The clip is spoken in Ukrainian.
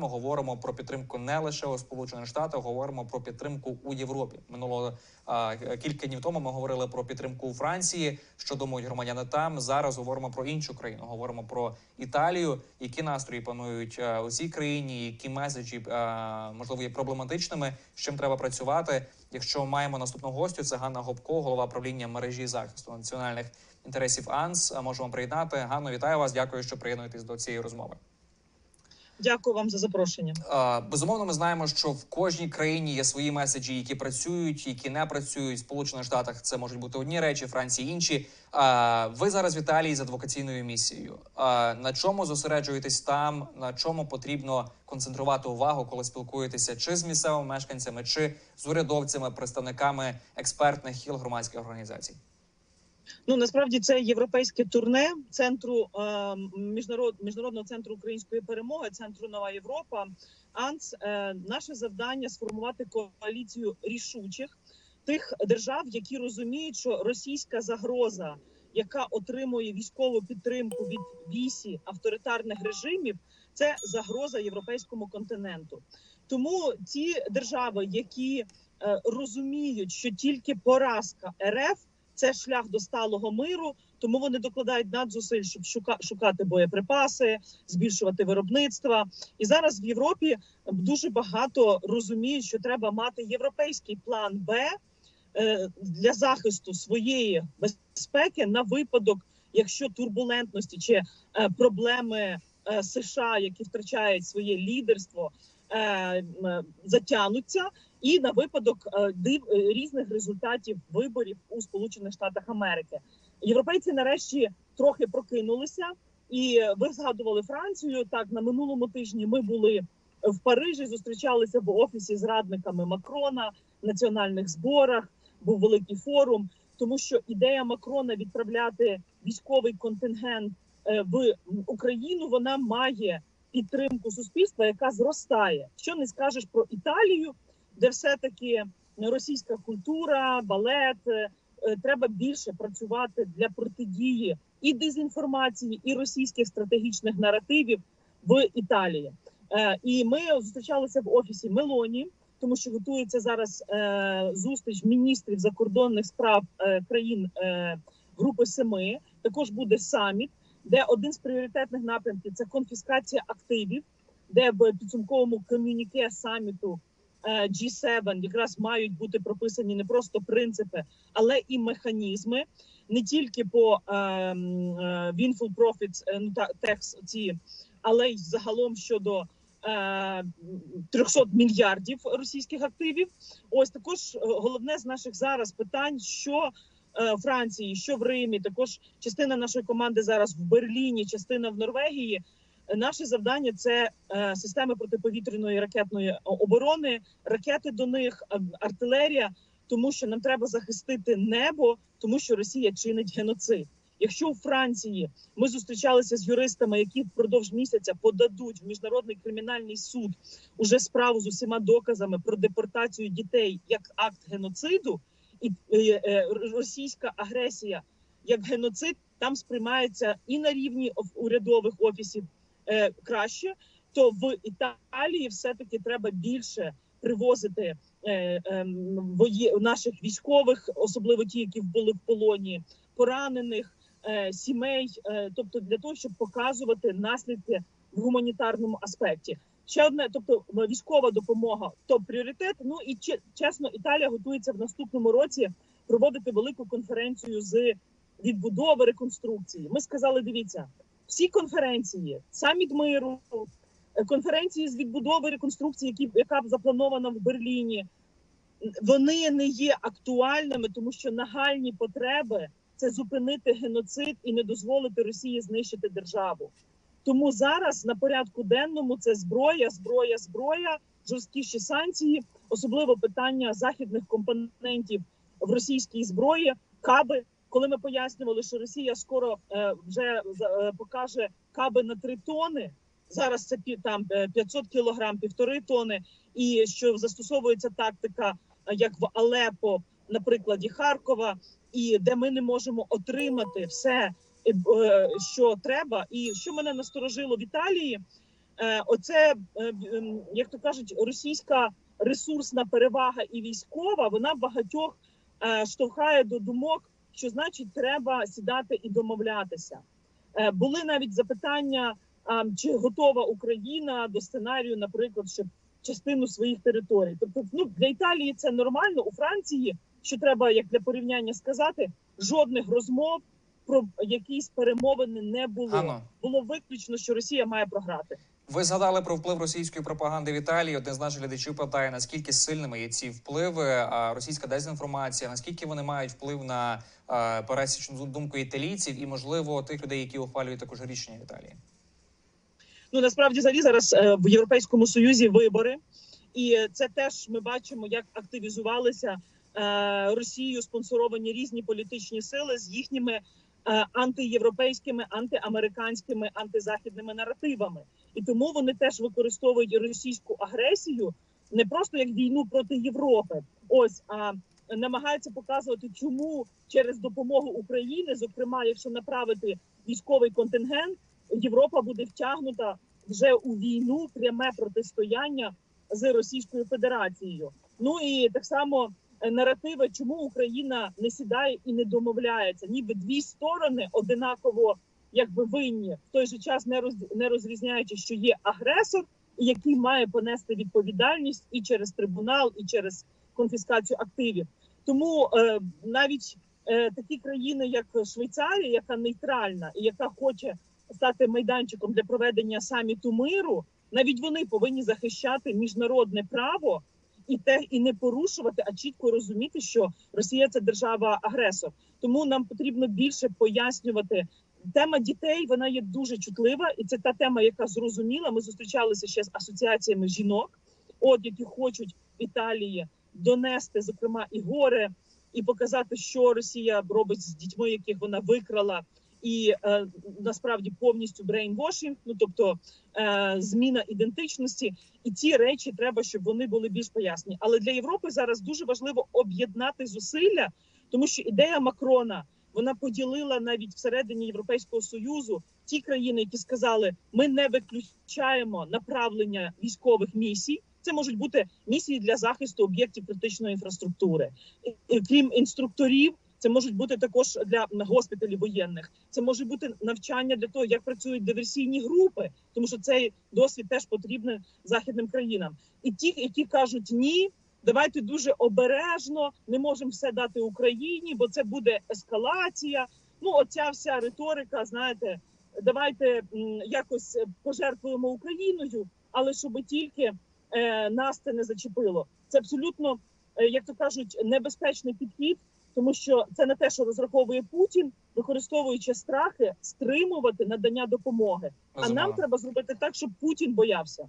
Ми говоримо про підтримку не лише у Сполучених Штатах, говоримо про підтримку у Європі. Минуло а, кілька днів тому. Ми говорили про підтримку у Франції. Що думають громадяни там? Зараз говоримо про іншу країну. Говоримо про Італію. Які настрої панують а, у цій країні? Які меседжі а, можливо є проблематичними? З чим треба працювати? Якщо маємо наступного гостю, це Ганна Гопко, голова правління мережі захисту національних інтересів АНС. Можемо приєднати. Ганно, вітаю вас. Дякую, що приєднуєтесь до цієї розмови. Дякую вам за запрошення. Безумовно, ми знаємо, що в кожній країні є свої меседжі, які працюють, які не працюють. В Сполучених Штатах це можуть бути одні речі, Франції інші. Е, Ви зараз в Італії з адвокаційною місією. На чому зосереджуєтесь там? На чому потрібно концентрувати увагу, коли спілкуєтеся чи з місцевими мешканцями, чи з урядовцями, представниками експертних хіл громадських організацій? Ну насправді це європейське турне центру е, міжнарод, міжнародного центру української перемоги, центру Нова Європа. АНС е, наше завдання сформувати коаліцію рішучих тих держав, які розуміють, що російська загроза, яка отримує військову підтримку від вісі авторитарних режимів, це загроза європейському континенту. Тому ці держави, які е, розуміють, що тільки поразка РФ це шлях до сталого миру, тому вони докладають надзусиль, щоб шука, шукати боєприпаси, збільшувати виробництва. І зараз в Європі дуже багато розуміють, що треба мати європейський план Б е, для захисту своєї безпеки на випадок, якщо турбулентності чи е, проблеми е, США, які втрачають своє лідерство, затягнуться і на випадок е, див е, різних результатів виборів у Сполучених Штатах Америки. Європейці нарешті трохи прокинулися, і ви згадували Францію. Так на минулому тижні ми були в Парижі, зустрічалися в офісі з радниками Макрона, національних зборах. Був великий форум, тому що ідея Макрона відправляти військовий контингент е, в Україну вона має підтримку суспільства, яка зростає. Що не скажеш про Італію, де все таки російська культура, балет. е, е, Треба більше працювати для протидії і дезінформації, і російських стратегічних наративів в Італії. Е, І ми зустрічалися в офісі Мелоні, тому що готується зараз зустріч міністрів закордонних справ країн Групи Семи. Також буде саміт, де один з пріоритетних напрямків це конфіскація активів, де в підсумковому комюніке саміту е, G7 якраз мають бути прописані не просто принципи, але і механізми, не тільки по е, м, е, windfall profits, е, ну tax ці, але й загалом щодо е, 300 мільярдів російських активів. Ось також головне з наших зараз питань, що Франції, що в Римі, також частина нашої команди зараз в Берліні, частина в Норвегії. Е, Наше завдання це е, системи протиповітряної ракетної оборони, ракети до них, е, артилерія, тому що нам треба захистити небо, тому що Росія чинить геноцид. Якщо у Франції ми зустрічалися з юристами, які впродовж місяця подадуть в міжнародний кримінальний суд уже справу з усіма доказами про депортацію дітей як акт геноциду, і е, е, російська агресія як геноцид там сприймається і на рівні урядових офісів е, краще, то в Італії все таки треба більше привозити ем, наших військових, особливо ті, які були в полоні, поранених сімей, тобто для того, щоб показувати наслідки в гуманітарному аспекті. Ще одне, тобто військова допомога, топ пріоритет. Ну і че- чесно, Італія готується в наступному році проводити велику конференцію з відбудови реконструкції. Ми сказали: дивіться, всі конференції, саміт миру, е, конференції з відбудови реконструкції, які яка запланована в Берліні, вони не є актуальними, тому що нагальні потреби це зупинити геноцид і не дозволити Росії знищити державу. Тому зараз на порядку денному це зброя, зброя, зброя, жорсткіші санкції, особливо питання західних компонентів в російській зброї, каби. Коли ми пояснювали, що Росія скоро е, вже е, покаже каби на 3 тони, зараз це там е, 500 кілограм, півтори тони, і що застосовується тактика, е, як в Алепо, на прикладі Харкова, і де ми не можемо отримати все, е, е, що треба. І що мене насторожило в Італії, е, оце, е, як то кажуть, російська ресурсна перевага і військова, вона багатьох е, штовхає до думок, що значить треба сідати і домовлятися. Були навіть запитання, чи готова Україна до сценарію, наприклад, щоб частину своїх територій. Тобто, ну для Італії це нормально. У Франції, що треба як для порівняння сказати, жодних розмов про якісь перемовини не було. Ганно, Було виключно, що Росія має програти. ви згадали про вплив російської пропаганди в Італії. Один з наших глядачів питає, наскільки сильними є ці впливи, а російська дезінформація, наскільки вони мають вплив на пересічну думку італійців і, можливо, тих людей, які ухвалюють також рішення в Італії. Ну насправді взагалі зараз е, в Європейському Союзі вибори, і це теж ми бачимо, як активізувалися е, Росією спонсоровані різні політичні сили з їхніми е, антиєвропейськими, антиамериканськими, антизахідними наративами, і тому вони теж використовують російську агресію не просто як війну проти Європи, ось а намагаються показувати, чому через допомогу України, зокрема, якщо направити військовий контингент. Європа буде втягнута вже у війну пряме протистояння з Російською Федерацією. Ну і так само е, наративи, чому Україна не сідає і не домовляється, ніби дві сторони одинаково якби винні, в той же час не роз не розрізняючи, що є агресор, який має понести відповідальність і через трибунал, і через конфіскацію активів. Тому е, навіть е, такі країни, як Швейцарія, яка нейтральна і яка хоче стати майданчиком для проведення саміту миру, навіть вони повинні захищати міжнародне право і те і не порушувати, а чітко розуміти, що Росія це держава-агресор. Тому нам потрібно більше пояснювати. Тема дітей вона є дуже чутлива, і це та тема, яка зрозуміла. Ми зустрічалися ще з асоціаціями жінок, от які хочуть в Італії донести, зокрема, і горе, і показати, що Росія робить з дітьми, яких вона викрала і е, насправді повністю брейнвошинг, ну тобто зміна ідентичності, і ці речі треба, щоб вони були більш пояснені. Але для Європи зараз дуже важливо об'єднати зусилля, тому що ідея Макрона вона поділила навіть всередині Європейського союзу ті країни, які сказали, ми не виключаємо направлення військових місій. Це можуть бути місії для захисту об'єктів критичної інфраструктури, крім інструкторів. Це можуть бути також для госпіталів воєнних. Це може бути навчання для того, як працюють диверсійні групи, тому що цей досвід теж потрібен західним країнам. І ті, які кажуть ні, давайте дуже обережно, не можемо все дати Україні, бо це буде ескалація. Ну, оця вся риторика, знаєте, давайте якось пожертвуємо Україною, але щоб тільки е, нас це не зачепило. Це абсолютно, е, як то кажуть, небезпечний підхід тому що це не те, що розраховує Путін, використовуючи страхи, стримувати надання допомоги. А нам треба зробити так, щоб Путін боявся.